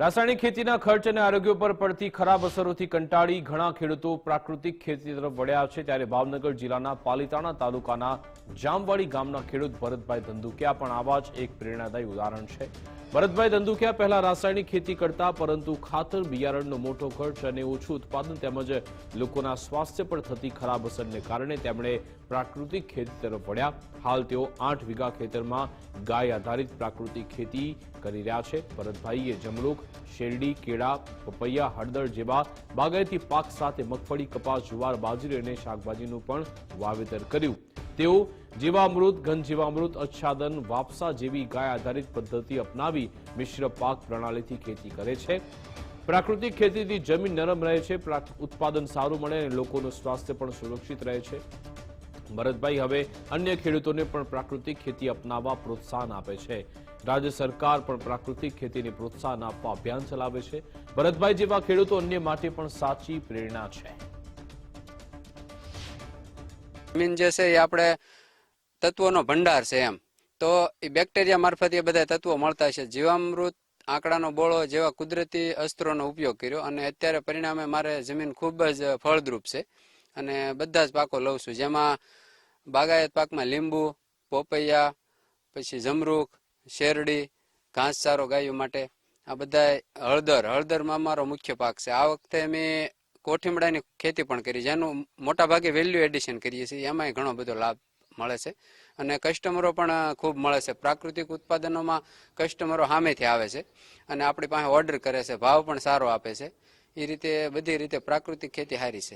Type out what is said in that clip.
રાસાયણિક ખેતીના ખર્ચ અને આરોગ્ય પર પડતી ખરાબ અસરોથી કંટાળી ઘણા ખેડૂતો પ્રાકૃતિક ખેતી તરફ વળ્યા છે. ત્યારે ભાવનગર જિલ્લાના પાલીતાણા તાલુકાના જામવાડી ગામના ખેડૂત ભરતભાઈ ધંધુકિયા પણ આવા જ એક પ્રેરણાદાયી ઉદાહરણ છે. ભરતભાઈ ધંધુકિયા પહેલા રાસાયણિક ખેતી કરતા, પરંતુ ખાતર, બિયારણનો મોટો ખર્ચ અને ઓછું ઉત્પાદન તેમજ લોકોના સ્વાસ્થ્ય પર થતી ખરાબ અસરને કારણે તેમણે પ્રાકૃતિક ખેતી તરફ વળ્યા. હાલ તેઓ આઠ વીઘા ખેતરમાં ગાય આધારિત પ્રાકૃતિક ખેતી કરી રહ્યા છે. ભરતભાઈએ જમરૂખ શેરડી, કેળા, પપૈયા, હળદર જેવા બાગાયતી પાક સાથે મગફળી, કપાસ, જુવાર, બાજરી અને શાકભાજીનું પણ વાવેતર કર્યું. તેઓ જીવામૃત ઘન જીવામૃત આચ્છાદન વાપસા જેવી ગાય આધારિત પદ્ધતિ અપનાવી મિશ્ર પાક પ્રણાલીથી ખેતી કરે છે. પ્રાકૃતિક ખેતીથી જમીન નરમ રહે છે ઉત્પાદન સારું મળે અને લોકોનું સ્વાસ્થ્ય પણ સુરક્ષિત રહે છે. ભરતભાઈ હવે અન્ય ખેડૂતોને પણ પ્રાકૃતિક ખેતી અપનાવવા પ્રોત્સાહન આપે છે. રાજ્ય સરકાર પણ પ્રાકૃતિક ખેતીને પ્રોત્સાહન આપવા અભિયાન ચલાવે છે. ભરતભાઈ જેવા ખેડૂતો અન્ય માટે પણ સાચી પ્રેરણા છે. જમીન જે છે એ આપણે તત્વોનો ભંડાર છે એમ. તો એ બેક્ટેરિયા મારફતે બધા તત્વો મળતા છે. જીવામૃત આંકડાનો બોળો જેવા કુદરતી અસ્ત્રોનો ઉપયોગ કર્યો અને અત્યારે પરિણામે મારે જમીન ખૂબ જ ફળદ્રુપ છે. અને બધા જ પાકો લઉં છું. જેમાં બાગાયત પાકમાં લીંબુ, પોપૈયા, પછી જમરૂખ, શેરડી, ઘાસચારો ગાયો માટે આ બધા હળદર. હળદરમાં અમારો મુખ્ય પાક છે. આ વખતે મેં કોઠીમડાની ખેતી પણ કરી જેનું મોટા ભાગે વેલ્યુ એડિશન કરીએ છીએ. એમાંય ઘણો બધો લાભ મળે છે. અને કસ્ટમરો પણ ખૂબ મળે છે. પ્રાકૃતિક ઉત્પાદનોમાં કસ્ટમરો સામેથી આવે છે અને આપણી પાસે ઓર્ડર કરે છે. ભાવ પણ સારો આપે છે. એ રીતે બધી રીતે પ્રાકૃતિક ખેતી સારી છે.